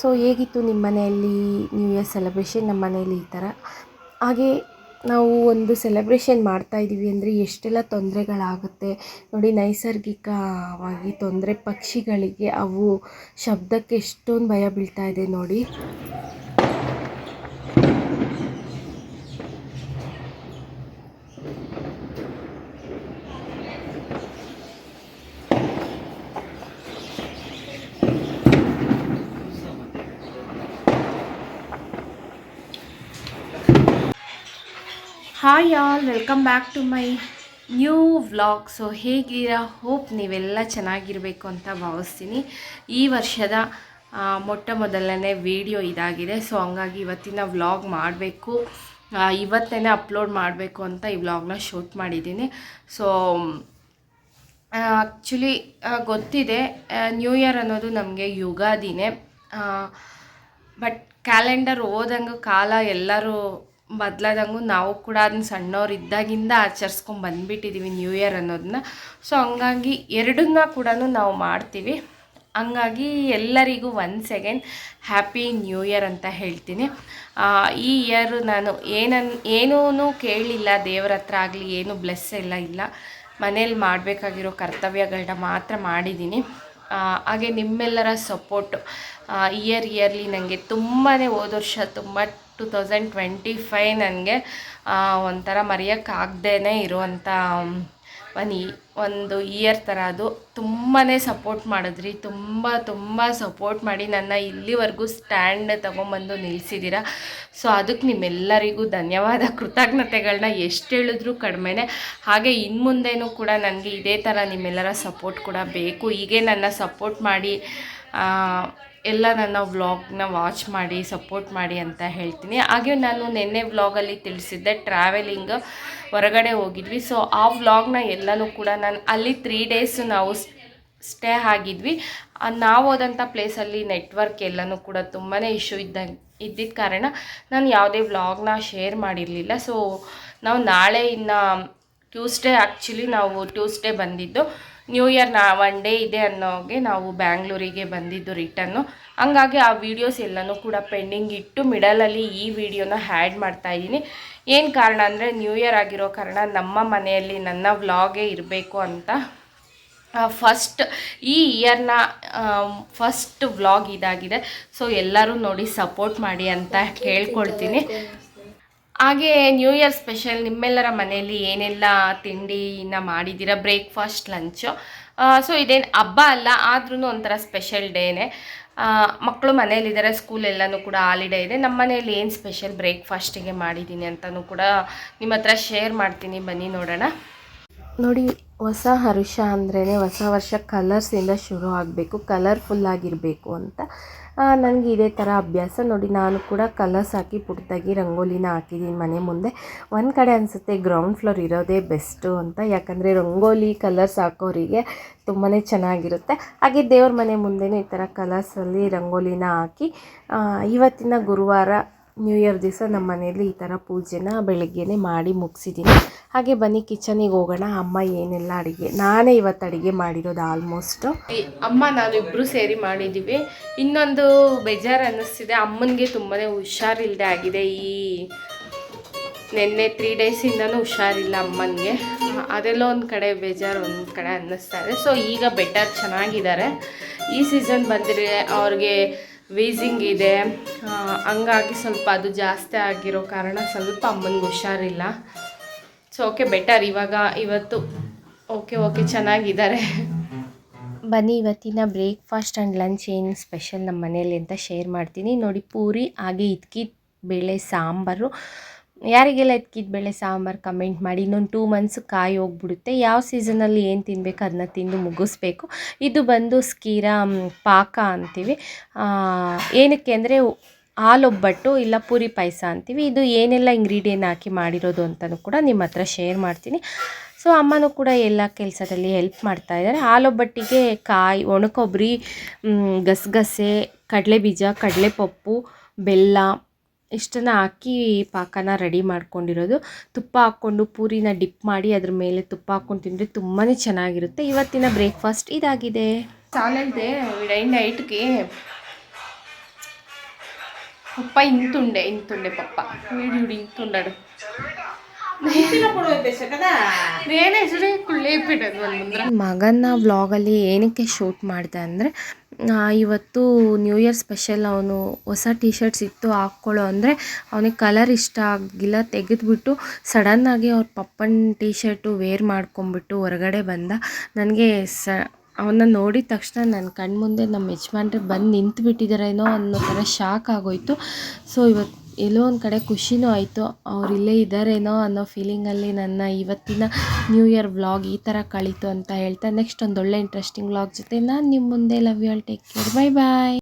So ಹೇಗಿತ್ತು ನಿಮ್ಮ ಮನೆಯಲ್ಲಿ ನ್ಯೂ ಇಯರ್ ಸೆಲೆಬ್ರೇಷನ್ ನಮ್ಮ ಮನೆಯಲ್ಲಿ ಈ ಥರ. ಹಾಗೆ ನಾವು ಒಂದು ಸೆಲೆಬ್ರೇಷನ್ ಮಾಡ್ತಾ ಇದ್ದೀವಿ ಅಂದರೆ ಎಷ್ಟೆಲ್ಲ ತೊಂದರೆಗಳಾಗುತ್ತೆ. ನೋಡಿ, ನೈಸರ್ಗಿಕವಾಗಿ ತೊಂದರೆ ಪಕ್ಷಿಗಳಿಗೆ ಅವು ಶಬ್ದಕ್ಕೆ ಎಷ್ಟೊಂದು ಭಯ ಬೀಳ್ತಾ ಇದೆ ನೋಡಿ. Hi all welcome back to my new vlog so ಹೇಗಿರೋ hope ನೀವೆಲ್ಲ ಚೆನ್ನಾಗಿರಬೇಕು ಅಂತ ಭಾವಿಸ್ತೀನಿ. ಈ ವರ್ಷದ ಮೊಟ್ಟ ಮೊದಲನೇ ವಿಡಿಯೋ ಇದಾಗಿದೆ. ಸೊ ಹಂಗಾಗಿ ಇವತ್ತಿನ ವ್ಲಾಗ್ ಮಾಡಬೇಕು. ಇವತ್ತೇ ಅಪ್ಲೋಡ್ ಮಾಡಬೇಕು ಅಂತ ಈ ವ್ಲಾಗ್ನ ಶೂಟ್ ಮಾಡಿದ್ದೀನಿ. ಸೊ ಆ್ಯಕ್ಚುಲಿ ಗೊತ್ತಿದೆ ನ್ಯೂ ಇಯರ್ ಅನ್ನೋದು ನಮಗೆ ಯುಗಾದಿನೇ. ಬಟ್ ಕ್ಯಾಲೆಂಡರ್ ಓದಂಗೆ ಕಾಲ ಎಲ್ಲರೂ ಬದಲಾದಂಗೂ ನಾವು ಕೂಡ ಅದನ್ನ ಸಣ್ಣವ್ರು ಇದ್ದಾಗಿಂದ ಆಚರಿಸ್ಕೊಂಡು ಬಂದುಬಿಟ್ಟಿದ್ದೀವಿ ನ್ಯೂ ಇಯರ್ ಅನ್ನೋದನ್ನ ಸೊ ಹಂಗಾಗಿ ಎರಡನ್ನ ಕೂಡ ನಾವು ಮಾಡ್ತೀವಿ. ಹಂಗಾಗಿ ಎಲ್ಲರಿಗೂ one second happy new year ಅಂತ ಹೇಳ್ತೀನಿ. ಈ ಇಯರ್ ನಾನು ಏನನ್ ಏನೂ ಕೇಳಿಲ್ಲ, ದೇವರ ಹತ್ರ ಆಗಲಿ, ಏನು ಬ್ಲೆಸ್ ಎಲ್ಲ ಇಲ್ಲ. ಮನೇಲಿ ಮಾಡಬೇಕಾಗಿರೋ ಕರ್ತವ್ಯಗಳನ್ನ ಮಾತ್ರ ಮಾಡಿದ್ದೀನಿ ಹಾಗೆ ನಿಮ್ಮೆಲ್ಲರ ಸಪೋರ್ಟು ಇಯರ್ ಇಯರ್ಲಿ ನನಗೆ ತುಂಬಾ ಹೋದ ವರ್ಷ ತುಂಬ ಟು ತೌಸಂಡ್ ಟ್ವೆಂಟಿ ಫೈವ್ ನನಗೆ ಒಂಥರ ಮರೆಯೋಕ್ಕಾಗ್ದೇ ಇರುವಂಥ ಒನ್ ಒಂದು ಇಯರ್ ಥರ ಅದು. ತುಂಬಾ ಸಪೋರ್ಟ್ ಮಾಡಿದ್ರಿ. ತುಂಬ ತುಂಬ ಸಪೋರ್ಟ್ ಮಾಡಿ ನನ್ನ ಇಲ್ಲಿವರೆಗೂ ಸ್ಟ್ಯಾಂಡ್ ತೊಗೊಂಬಂದು ನಿಲ್ಲಿಸಿದ್ದೀರ ಸೊ ಅದಕ್ಕೆ ನಿಮ್ಮೆಲ್ಲರಿಗೂ ಧನ್ಯವಾದ. ಕೃತಜ್ಞತೆಗಳನ್ನ ಎಷ್ಟು ಹೇಳಿದ್ರೂ ಕಡಿಮೆನೇ. ಹಾಗೆ ಇನ್ನು ಮುಂದೆನೂ ಕೂಡ ನನಗೆ ಇದೇ ಥರ ನಿಮ್ಮೆಲ್ಲರ ಸಪೋರ್ಟ್ ಕೂಡ ಬೇಕು. ಹೀಗೆ ನನ್ನ ಸಪೋರ್ಟ್ ಮಾಡಿ ಎಲ್ಲ ನನ್ನ ವ್ಲಾಗ್ನ ವಾಚ್ ಮಾಡಿ, ಸಪೋರ್ಟ್ ಮಾಡಿ ಅಂತ ಹೇಳ್ತೀನಿ. ಹಾಗೆ ನಾನು ನಿನ್ನೆ ವ್ಲಾಗಲ್ಲಿ ತಿಳಿಸಿದ್ದೆ, ಟ್ರಾವೆಲಿಂಗ್ ಹೊರಗಡೆ ಹೋಗಿದ್ವಿ. ಸೊ, ಆ ವ್ಲಾಗ್ನ ಎಲ್ಲನೂ ಕೂಡ ನಾನು ಅಲ್ಲಿ ತ್ರೀ ಡೇಸ್ ನಾವು ಸ್ಟೇ ಆಗಿದ್ವಿ. ನಾವು ಹೋದಂಥ ಪ್ಲೇಸಲ್ಲಿ ನೆಟ್ವರ್ಕ್ ಎಲ್ಲನೂ ಕೂಡ ತುಂಬಾ ಇಶ್ಯೂ ಇದ್ದ ಇದ್ದಿದ್ದ ಕಾರಣ ನಾನು ಯಾವುದೇ ವ್ಲಾಗ್ನ ಶೇರ್ ಮಾಡಿರಲಿಲ್ಲ. ಸೊ, ನಾವು ನಾಳೆ ಇನ್ನು ಟ್ಯೂಸ್ಡೇ ಆ್ಯಕ್ಚುಲಿ ನಾವು ಟ್ಯೂಸ್ಡೇ ಬಂದಿದ್ದು. ನ್ಯೂ ಇಯರ್ ನಾ ಒನ್ ಡೇ ಇದೆ ಅನ್ನೋಗೆ ನಾವು ಬ್ಯಾಂಗ್ಳೂರಿಗೆ ಬಂದಿದ್ದು ರಿಟರ್ನು ಹಂಗಾಗಿ ಆ ವೀಡಿಯೋಸ್ ಎಲ್ಲನೂ ಕೂಡ ಪೆಂಡಿಂಗ್ ಇಟ್ಟು ಮಿಡಲಲ್ಲಿ ಈ ವಿಡಿಯೋನ ಹ್ಯಾಡ್ ಮಾಡ್ತಾ ಇದ್ದೀನಿ. ಏನು ಕಾರಣ ಅಂದರೆ ನ್ಯೂ ಇಯರ್ ಆಗಿರೋ ಕಾರಣ ನಮ್ಮ ಮನೆಯಲ್ಲಿ ನನ್ನ ವ್ಲಾಗೇ ಇರಬೇಕು ಅಂತ ಫಸ್ಟ್ ಈ ಇಯರ್ನ ಫಸ್ಟ್ ವ್ಲಾಗ್ ಇದಾಗಿದೆ. ಸೊ ಎಲ್ಲರೂ ನೋಡಿ ಸಪೋರ್ಟ್ ಮಾಡಿ ಅಂತ ಕೇಳ್ಕೊಳ್ತೀನಿ ಹಾಗೆ ನ್ಯೂ ಇಯರ್ ಸ್ಪೆಷಲ್ ನಿಮ್ಮೆಲ್ಲರ ಮನೆಯಲ್ಲಿ ಏನೆಲ್ಲ ತಿಂಡಿನ ಮಾಡಿದ್ದೀರಾ? ಬ್ರೇಕ್ಫಾಸ್ಟ್ ಲಂಚು ಸೊ ಇದೇನು ಹಬ್ಬ ಅಲ್ಲ ಆದ್ರೂ ಒಂಥರ ಸ್ಪೆಷಲ್ ಡೇನೆ ಮಕ್ಕಳು ಮನೇಲಿದ್ದಾರೆ ಸ್ಕೂಲ್ ಎಲ್ಲನೂ ಕೂಡ ಹಾಲಿಡೇ ಇದೆ. ನಮ್ಮ ಮನೇಲಿ ಏನು ಸ್ಪೆಷಲ್ ಬ್ರೇಕ್ಫಾಸ್ಟಿಗೆ ಮಾಡಿದ್ದೀನಿ ಅಂತಲೂ ಕೂಡ ನಿಮ್ಮ ಹತ್ರ ಶೇರ್ ಮಾಡ್ತೀನಿ. ಬನ್ನಿ ನೋಡೋಣ. ನೋಡಿ ಹೊಸ ಹರುಷ ಅಂದ್ರೇ ಹೊಸ ವರ್ಷ ಕಲರ್ಸಿಂದ ಶುರು ಆಗಬೇಕು, ಕಲರ್ಫುಲ್ ಆಗಿರಬೇಕು ಅಂತ. ನನಗೆ ಇದೇ ಥರ ಅಭ್ಯಾಸ. ನೋಡಿ, ನಾನು ಕೂಡ ಕಲರ್ಸ್ ಹಾಕಿ ಪುಟ್ಟದಾಗಿ ರಂಗೋಲಿನ ಹಾಕಿದ್ದೀನಿ ಮನೆ ಮುಂದೆ. ಒಂದು ಕಡೆ ಅನಿಸುತ್ತೆ ಗ್ರೌಂಡ್ ಫ್ಲೋರ್ ಇರೋದೇ ಬೆಸ್ಟು ಅಂತ. ಯಾಕಂದರೆ ರಂಗೋಲಿ, ಕಲರ್ಸ್ ಹಾಕೋರಿಗೆ ತುಂಬಾ ಚೆನ್ನಾಗಿರುತ್ತೆ. ಹಾಗೆ ದೇವ್ರ ಮನೆ ಮುಂದೆನೂ ಈ ಥರ ಕಲರ್ಸಲ್ಲಿ ರಂಗೋಲಿನ ಹಾಕಿ ಇವತ್ತಿನ ಗುರುವಾರ ನ್ಯೂ ಇಯರ್ ದಿವಸ ನಮ್ಮ ಮನೆಯಲ್ಲಿ ಈ ಥರ ಪೂಜೆನ ಬೆಳಗ್ಗೆನೇ ಮಾಡಿ ಮುಗಿಸಿದ್ದೀನಿ ಹಾಗೆ ಬನ್ನಿ, ಕಿಚನಿಗೆ ಹೋಗೋಣ. ಅಮ್ಮ ಏನೆಲ್ಲ ಅಡುಗೆ, ನಾನೇ ಇವತ್ತು ಅಡುಗೆ ಮಾಡಿರೋದು ಆಲ್ಮೋಸ್ಟು ಅಮ್ಮ ನಾನು ಇಬ್ಬರು ಸೇರಿ ಮಾಡಿದ್ದೀವಿ ಇನ್ನೊಂದು ಬೇಜಾರು ಅನ್ನಿಸ್ತಿದೆ. ಅಮ್ಮನಿಗೆ ತುಂಬಾ ಹುಷಾರಿಲ್ಲದೆ ಆಗಿದೆ. ಈ ನಿನ್ನೆ ತ್ರೀ ಡೇಸಿಂದನೂ ಹುಷಾರಿಲ್ಲ ಅಮ್ಮನಿಗೆ. ಅದೆಲ್ಲ ಒಂದು ಕಡೆ ಬೇಜಾರು, ಒಂದು ಕಡೆ ಅನ್ನಿಸ್ತಾ ಇದೆ. ಸೊ ಈಗ ಬೆಟರ್ ಚೆನ್ನಾಗಿದ್ದಾರೆ. ಈ ಸೀಸನ್ ಬಂದರೆ ಅವ್ರಿಗೆ ವೀಸಿಂಗ್ ಇದೆ. ಹಂಗಾಗಿ ಸ್ವಲ್ಪ ಅದು ಜಾಸ್ತಿ ಆಗಿರೋ ಕಾರಣ ಸ್ವಲ್ಪ ಅಮ್ಮನಿಗೆ ಹುಷಾರಿಲ್ಲ. ಸೊ ಓಕೆ ಬೆಟರ್ ಇವಾಗ, ಇವತ್ತು ಓಕೆ ಓಕೆ ಚೆನ್ನಾಗಿದ್ದಾರೆ. ಬನ್ನಿ, ಇವತ್ತಿನ ಬ್ರೇಕ್ಫಾಸ್ಟ್ ಆ್ಯಂಡ್ ಲಂಚ್ ಏನು ಸ್ಪೆಷಲ್ ನಮ್ಮ ಮನೇಲಿ ಅಂತ ಶೇರ್ ಮಾಡ್ತೀನಿ. ನೋಡಿ, ಪೂರಿ, ಹಾಗೆ ಇದ್ಕಿದ ಬೇಳೆ ಸಾಂಬಾರು. ಯಾರಿಗೆಲ್ಲ ಇದ್ಕಿದ ಬೇಳೆ ಸಾಂಬಾರು ಕಮೆಂಟ್ ಮಾಡಿ. ಇನ್ನೊಂದು ಟೂ ಮಂತ್ಸ್ ಕಾಯಿ ಹೋಗ್ಬಿಡುತ್ತೆ. ಯಾವ ಸೀಸನಲ್ಲಿ ಏನು ತಿನ್ಬೇಕು ಅದನ್ನ ತಿಂದು ಮುಗಿಸ್ಬೇಕು. ಇದು ಬಂದು ಸ್ಕೀರಾ ಪಾಕ ಅಂತೀವಿ. ಏನಕ್ಕೆ ಅಂದರೆ ಹಾಲೊಬ್ಬಟ್ಟು ಇಲ್ಲ ಪೂರಿ ಪಾಯಸ ಅಂತೀವಿ. ಇದು ಏನೆಲ್ಲ ಇಂಗ್ರೀಡಿಯೆಂಟ್ ಹಾಕಿ ಮಾಡಿರೋದು ಅಂತಲೂ ಕೂಡ ನಿಮ್ಮ ಹತ್ರ ಶೇರ್ ಮಾಡ್ತೀನಿ. ಸೊ ಅಮ್ಮನೂ ಕೂಡ ಎಲ್ಲ ಕೆಲಸದಲ್ಲಿ ಹೆಲ್ಪ್ ಮಾಡ್ತಾ ಇದ್ದಾರೆ. ಹಾಲೊಬ್ಬಟ್ಟಿಗೆ ಕಾಯಿ, ಒಣಕೊಬ್ಬರಿ ಕಡಲೆ ಗಸಗಸೆ, ಕಡಲೆಬೀಜ, ಕಡಲೆಪಪ್ಪು, ಬೆಲ್ಲ ಇಷ್ಟನ್ನು ಹಾಕಿ ಪಾಕನ ರೆಡಿ ಮಾಡ್ಕೊಂಡಿರೋದು. ತುಪ್ಪ ಹಾಕ್ಕೊಂಡು ಪೂರಿನ ಡಿಪ್ ಮಾಡಿ ಅದ್ರ ಮೇಲೆ ತುಪ್ಪ ಹಾಕ್ಕೊಂಡು ತಿಂದರೆ ತುಂಬಾ ಚೆನ್ನಾಗಿರುತ್ತೆ. ಇವತ್ತಿನ ಬ್ರೇಕ್ಫಾಸ್ಟ್ ಇದಾಗಿದೆ. ಚಾನಲ್ದೆ ನೈಟ್ಗೆ ಪಪ್ಪ ఇంతుండే ఇంతుండే పప్ప వీడు ఇంతున్నాడు నేనే ಹೆಸರೇ ಕುಳ್ಳೇಪಿಡೋದು ಒಂದು ಮುಂದ್ರ ಮಗನ ವ್ಲಾಗಲ್ಲಿ ಏನಕ್ಕೆ ಶೂಟ್ ಮಾಡಿದೆ ಅಂದರೆ ಇವತ್ತು ನ್ಯೂ ಇಯರ್ ಸ್ಪೆಷಲ್ ಅವನು ಹೊಸ ಟಿ ಶರ್ಟ್ಸ್ ಇತ್ತು ಹಾಕ್ಕೊಳ್ಳೋ ಅಂದರೆ ಅವನಿಗೆ ಕಲರ್ ಇಷ್ಟ ಆಗಿಲ್ಲ ತೆಗೆದುಬಿಟ್ಟು ಸಡನ್ನಾಗಿ ಅವ್ರ ಪಪ್ಪನ ಟಿ ಶರ್ಟು ವೇರ್ ಮಾಡ್ಕೊಂಬಿಟ್ಟು ಹೊರಗಡೆ ಬಂದ ನನಗೆ ಸ ಅವನ್ನ ನೋಡಿದ ತಕ್ಷಣ ನನ್ನ ಕಣ್ಣ ಮುಂದೆ ನಮ್ಮ ಯಜಮಾನ್ರೆ ಬಂದು ನಿಂತು ಬಿಟ್ಟಿದ್ದಾರೇನೋ ಅನ್ನೋ ಥರ ಶಾಕ್ ಆಗೋಯ್ತು. ಸೊ ಇವತ್ತು ಎಲ್ಲೋ ಒಂದು ಕಡೆ ಖುಷಿನೂ ಆಯಿತು. ಅವ್ರು ಇಲ್ಲೇ ಇದ್ದಾರೇನೋ ಅನ್ನೋ ಫೀಲಿಂಗಲ್ಲಿ ನನ್ನ ಇವತ್ತಿನ ನ್ಯೂ ಇಯರ್ ವ್ಲಾಗ್ ಈ ಥರ ಕಳೀತು ಅಂತ ಹೇಳ್ತಾ ನೆಕ್ಸ್ಟ್ ಒಂದು ಒಳ್ಳೆ ಇಂಟ್ರೆಸ್ಟಿಂಗ್ ವ್ಲಾಗ್ ಜೊತೆ ನಾನು ನಿಮ್ಮ ಮುಂದೆ love you all take care bye bye